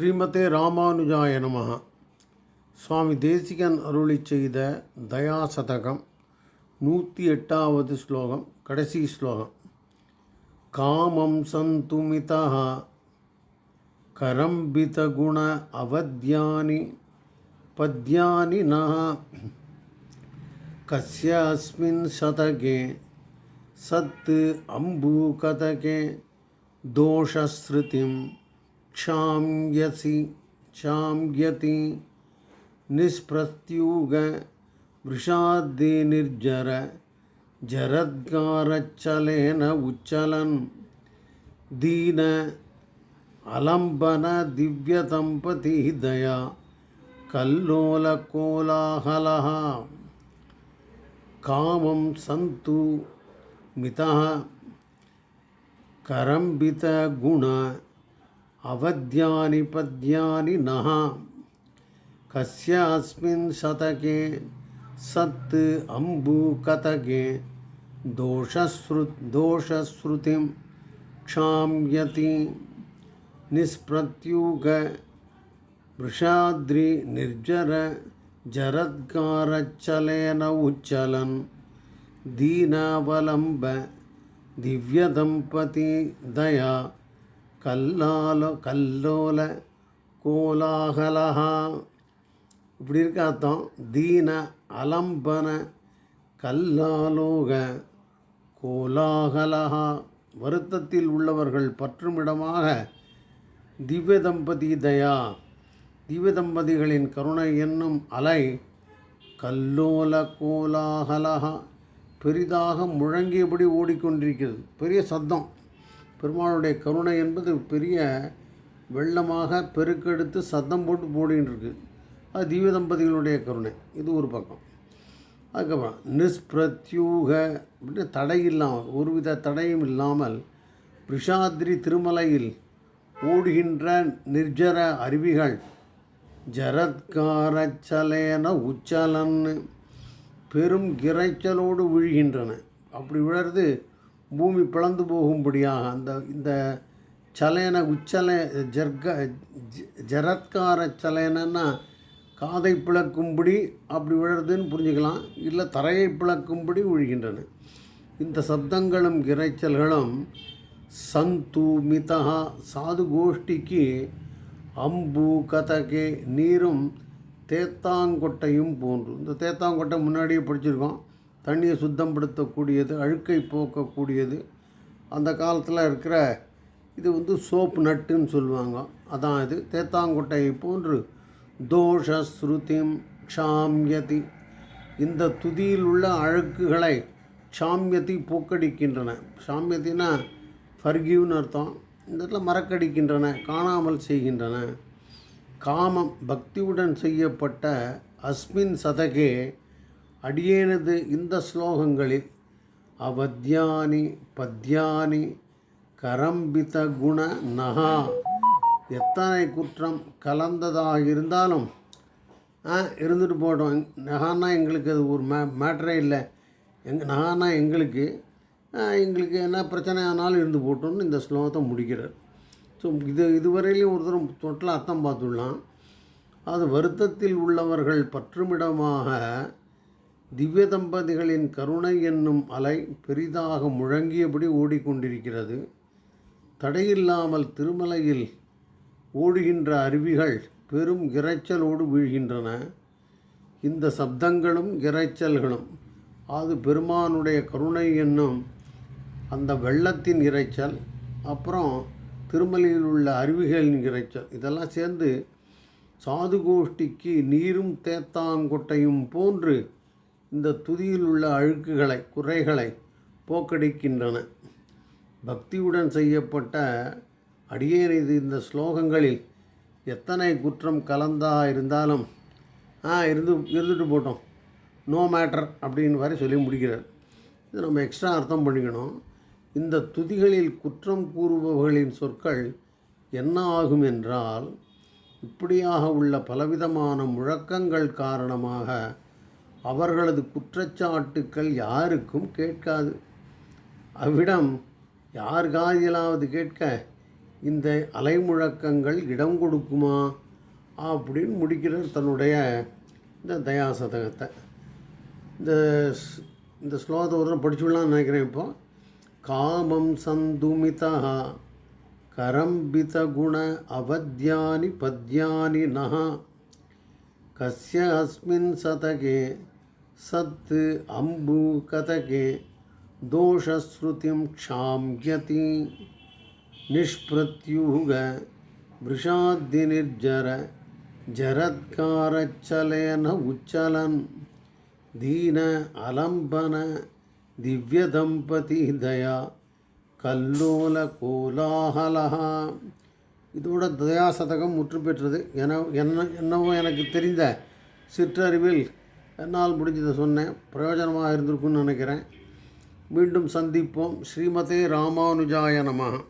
ஸ்ரீமதே ராமானுஜாய நம சுவாமி தேசிகன் அருளி செய்த தயாசதகம் நூற்றி எட்டாவது ஸ்லோகம் கடைசி ஸ்லோகம் காமம் சந்துமிதா கரம்பிதகுண அவத்யானி பத்யானி ந கஸ்யாஸ்மின் சதகே சத்து அம்பூகதகே தோஷஸ்ருதிம் क्षाम्यसि क्षाम्यति निष्प्रत्यूग वृषाद्दिनिर्जर जरद्गारच्चलेन उच्चलन्, दीन, अलम्बन दिव्यदम्पति दया कल्लोलकोलाहलः, कामं सन्तु मितः, करम्बितगुण अवद्यानि पद्यानि नः। कस्य अस्मिन् शतके सत् अम्बुकतके दोषश्रु दोषश्रुतिं क्षाम्यति। निष्प्रत्युग वृषाद्रि निर्जर जरद्गारच्चलेन उच्चलन् दीनावलम्ब दिव्यदम्पति दया கல்லால கல்லோல கோலாகலஹா இப்படி இருக்க அர்த்தம். தீன அலம்பன கல்லாலோக கோலாகலஹா வருத்தத்தில் உள்ளவர்கள் பற்றுமிடமாக திவ்ய தம்பதி தயா. திவ்ய தம்பதிகளின் கருணை என்னும் அலை கல்லோல கோலாகலஹா பெரிதாக முழங்கியபடி ஓடிக்கொண்டிருக்கிறது. பெரிய சத்தம். பெருமாளுடைய கருணை என்பது பெரிய வெள்ளமாக பெருக்கெடுத்து சத்தம் போட்டு போடின்னு இருக்கு அது திவ்ய தம்பதிகளுடைய கருணை. இது ஒரு பக்கம். அதுக்கப்புறம் நிஸ்பிரத்யூக அப்படின்னு தடை இல்லாமல் ஒருவித தடையும் இல்லாமல் பிரிஷாத்ரி திருமலையில் ஓடுகின்ற நிர்ஜர அருவிகள் ஜரத்காரச்சலேன உச்சலன்னு பெரும் இறைச்சலோடு விழுகின்றன. அப்படி விழறது பூமி பிளந்து போகும்படியாக அந்த இந்த சலேன உச்சல ஜர்க ஜரத்கார சலேனன்னா காதை பிளக்கும்படி அப்படி விழுறதுன்னு புரிஞ்சுக்கலாம். இல்லை தரையை பிளக்கும்படி விழுகின்றன. இந்த சப்தங்களும் இறைச்சல்களும் சந்து மிதா சாது கோஷ்டிக்கு அம்பு கதகே நீரும் தேத்தாங்கொட்டையும் போன்று. இந்த தேத்தாங்கொட்டை முன்னாடியே படிச்சிருக்கோம். தண்ணியை சுத்தப்படுத்தக்கூடியது அழுக்கை போக்கக்கூடியது. அந்த காலத்தில் இருக்கிற இது வந்து சோப்பு நட்டுன்னு சொல்லுவாங்க. அதான் இது. தேத்தாங்கொட்டையை போன்று தோஷ ஸ்ருதிம் க்ஷாம்யதி. இந்த துதியில் உள்ள அழுக்குகளை சாமியத்தை போக்கடிக்கின்றன. க்ஷாம்யத்தினா ஃபர்கிவ்னு அர்த்தம். இந்த இடத்துல மறக்கடிக்கின்றன காணாமல் செய்கின்றன. காமம் பக்தியுடன் செய்யப்பட்ட அஸ்மின் சதகே அடியேனது இந்த ஸ்லோகங்களில் அவத்யானி பத்யானி கரம்பித குண நகா. எத்தனை குற்றம் கலந்ததாக இருந்தாலும் இருந்துட்டு போட்டோம். நகான்னா எங்களுக்கு அது ஒரு மே மேட்டரே இல்லை. எங் நகான்னா எங்களுக்கு எங்களுக்கு என்ன பிரச்சனை ஆனாலும் இருந்து போட்டோம்னு இந்த ஸ்லோகத்தை முடிக்கிறார். ஸோ இது இதுவரையிலையும் ஒருத்தரும் தொட்டில் அர்த்தம் பார்த்துடலாம். அது வருத்தத்தில் உள்ளவர்கள் பற்றுமிடமாக திவ்ய தம்பதிகளின் கருணை என்னும் அலை பெரிதாக முழங்கியபடி ஓடிக்கொண்டிருக்கிறது. தடையில்லாமல் திருமலையில் ஓடுகின்ற அருவிகள் பெரும் இரைச்சலோடு வீழ்கின்றன. இந்த சப்தங்களும் இரைச்சல்களும் அது பெருமானுடைய கருணை என்னும் அந்த வெள்ளத்தின் இரைச்சல் அப்புறம் திருமலையில் உள்ள அருவிகளின் இரைச்சல் இதெல்லாம் சேர்ந்து சாது கோஷ்டிக்கு நீரும் தேத்தாங்கொட்டையும் போன்று இந்த துதியில் உள்ள அழுக்குகளை குறைகளை போக்கடிக்கின்றன. பக்தியுடன் செய்யப்பட்ட அடியேனது இந்த ஸ்லோகங்களில் எத்தனை குற்றம் கலந்தா இருந்தாலும் ஆ இருந்து இருந்துட்டு போட்டோம். நோ மேட்டர் அப்படின்னு வரை சொல்லி முடிக்கிறார். இது நம்ம எக்ஸ்ட்ரா அர்த்தம் பண்ணிக்கணும். இந்த துதிகளில் குற்றம் கூறுபவர்களின் சொற்கள் என்ன ஆகும் என்றால் இப்படியாக உள்ள பலவிதமான முழக்கங்கள் காரணமாக அவர்களது குற்றச்சாட்டுக்கள் யாருக்கும் கேட்காது. அவ்விடம் யார் காதிலாவது கேட்க இந்த அலைமுழக்கங்கள் இடம் கொடுக்குமா? அப்படின்னு முடிக்கிறார் தன்னுடைய இந்த தயாசதகத்தை. இந்த ஸ்- இந்த ஸ்லோகத்தை ஒரு தடவை படிச்சுடலாம்னு நினைக்கிறேன் இப்போ. காமம் சந்துமிதா கரம்பித குண அவத்யானி பத்யானி நகா கஸ்ய அஸ்மின் சதகே சத்து அம்பு கதகே தோஷஸ்ருதிம் க்ஷாம்யதி நிஷ்பிரத்யூக விஷாத்தினிர்ஜர ஜரத்காரச்சலேன உச்சலன் தீன அலம்பன திவ்யதம்பதி தயா கல்லோல கோலாகலஹா இதோட தயாசதகம் முற்று பெற்றது என என்ன என்னவோ எனக்கு தெரிந்த சிற்றறிவில் என்னால் முடிஞ்சதை சொன்னேன். பிரயோஜனமாக இருந்திருக்கும்னு நினைக்கிறேன். மீண்டும் சந்திப்போம். ஸ்ரீமதே ராமானுஜாய நமகா